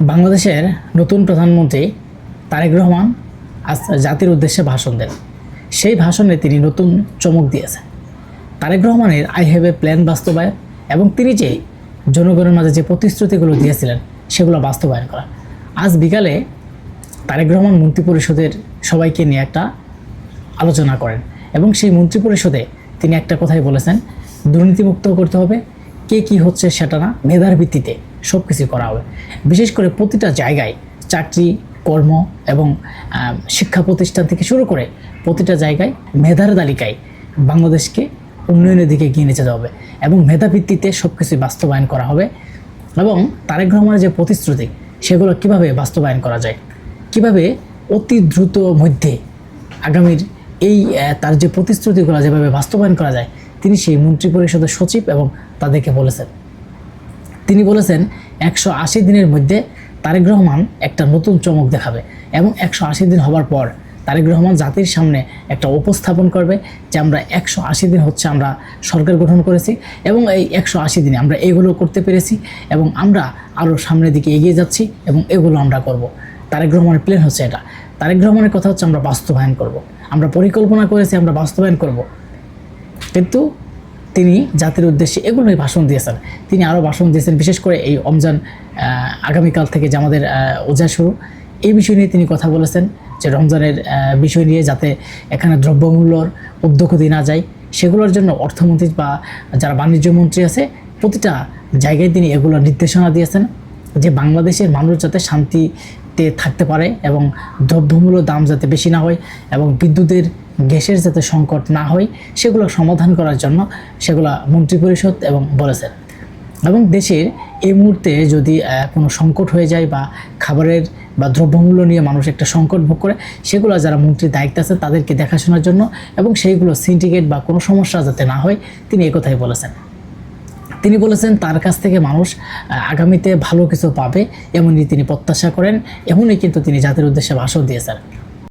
বাংলাদেশের নতুন প্রধানমন্ত্রী তারেক রহমান আজ জাতির উদ্দেশ্যে ভাষণ দেন। সেই ভাষণে তিনি নতুন চমক দিয়েছেন। তারেক রহমানের আই হ্যাভ এ প্ল্যান বাস্তবায়ন এবং তিনি যে জনগণের মাঝে যে প্রতিশ্রুতিগুলো দিয়েছিলেন, সেগুলো বাস্তবায়ন করা। আজ বিকালে তারেক রহমান মন্ত্রী পরিষদের সবাইকে নিয়ে একটা আলোচনা করেন এবং সেই মন্ত্রী পরিষদে তিনি একটা কথাই বলেছেন, দুর্নীতিমুক্ত করতে হবে। কে কি হচ্ছে সেটা না, মেধার ভিত্তিতে। সব কিছু করা হবে। বিশেষ করে প্রতিটা জায়গায় চাকরি, কর্ম এবং শিক্ষা প্রতিষ্ঠান থেকে শুরু করে প্রতিটা জায়গায় মেধার তালিকায় বাংলাদেশকে উন্নয়নের দিকে এগিয়ে নিয়ে যেতে হবে এবং মেধা ভিত্তিতে সব কিছু বাস্তবায়ন করা হবে এবং তারেক রহমানের যে প্রতিশ্রুতি, সেগুলো কীভাবে বাস্তবায়ন করা যায়, কীভাবে অতি দ্রুত মধ্যে আগামীর এই তার যে প্রতিশ্রুতিগুলো যেভাবে বাস্তবায়ন করা যায়, তিনি সেই মন্ত্রী পরিষদের সচিব এবং তাদেরকে বলেছেন। তিনি বলেছেন, একশো আশি দিনের মধ্যে তারেক রহমান একটা নতুন চমক দেখাবে এবং একশো আশি দিন হবার পর তারেক রহমান জাতির সামনে একটা উপস্থাপন করবে যে আমরা একশো আশি দিন হচ্ছে আমরা সরকার গঠন করেছি এবং এই একশো আশি দিনে আমরা এগুলো করতে পেরেছি এবং আমরা আরও সামনের দিকে এগিয়ে যাচ্ছি এবং এগুলো আমরা করব। তারেক রহমানের প্ল্যান হচ্ছে এটা। তারেক রহমানের কথা হচ্ছে আমরা বাস্তবায়ন করব। আমরা পরিকল্পনা করেছি, আমরা বাস্তবায়ন করব। কিন্তু তিনি জাতির উদ্দেশ্যে এগুলোই ভাষণ দিয়েছেন। তিনি আরও ভাষণ দিয়েছেন, বিশেষ করে এই রমজান আগামীকাল থেকে যে আমাদের ওজা শুরু, এই বিষয় নিয়ে তিনি কথা বলেছেন যে রমজানের বিষয় নিয়ে যাতে এখানে দ্রব্যমূল্যর উদ্যোগতি না যায়, সেগুলোর জন্য অর্থমন্ত্রী বা যারা বাণিজ্য মন্ত্রী আছে, প্রতিটা জায়গায় তিনি এগুলোর নির্দেশনা দিয়েছেন যে বাংলাদেশের মানুষ যাতে শান্তিতে থাকতে পারে এবং দ্রব্যমূল্য দাম যাতে বেশি না হয় এবং বিদ্যুতের গ্যাসের যাতে সংকট না হয়, সেগুলো সমাধান করার জন্য সেগুলো মন্ত্রিপরিষদ এবং বলেছেন। এবং দেশের এই মুহূর্তে যদি কোনো সংকট হয়ে যায় বা খাবারের বা দ্রব্যমূল্য নিয়ে মানুষ একটা সংকট ভোগ করে, সেগুলো যারা মন্ত্রীর দায়িত্ব আছে তাদেরকে দেখাশোনার জন্য এবং সেইগুলো সিন্ডিকেট বা কোনো সমস্যা যাতে না হয়, তিনি একথাই বলেছেন। তিনি বলেছেন, তার কাছ থেকে মানুষ আগামীতে ভালো কিছু পাবে। এমনই তিনি প্রত্যাশা করেন। এমনই কিন্তু তিনি জাতির উদ্দেশ্যে ভাষণ দিয়েছেন।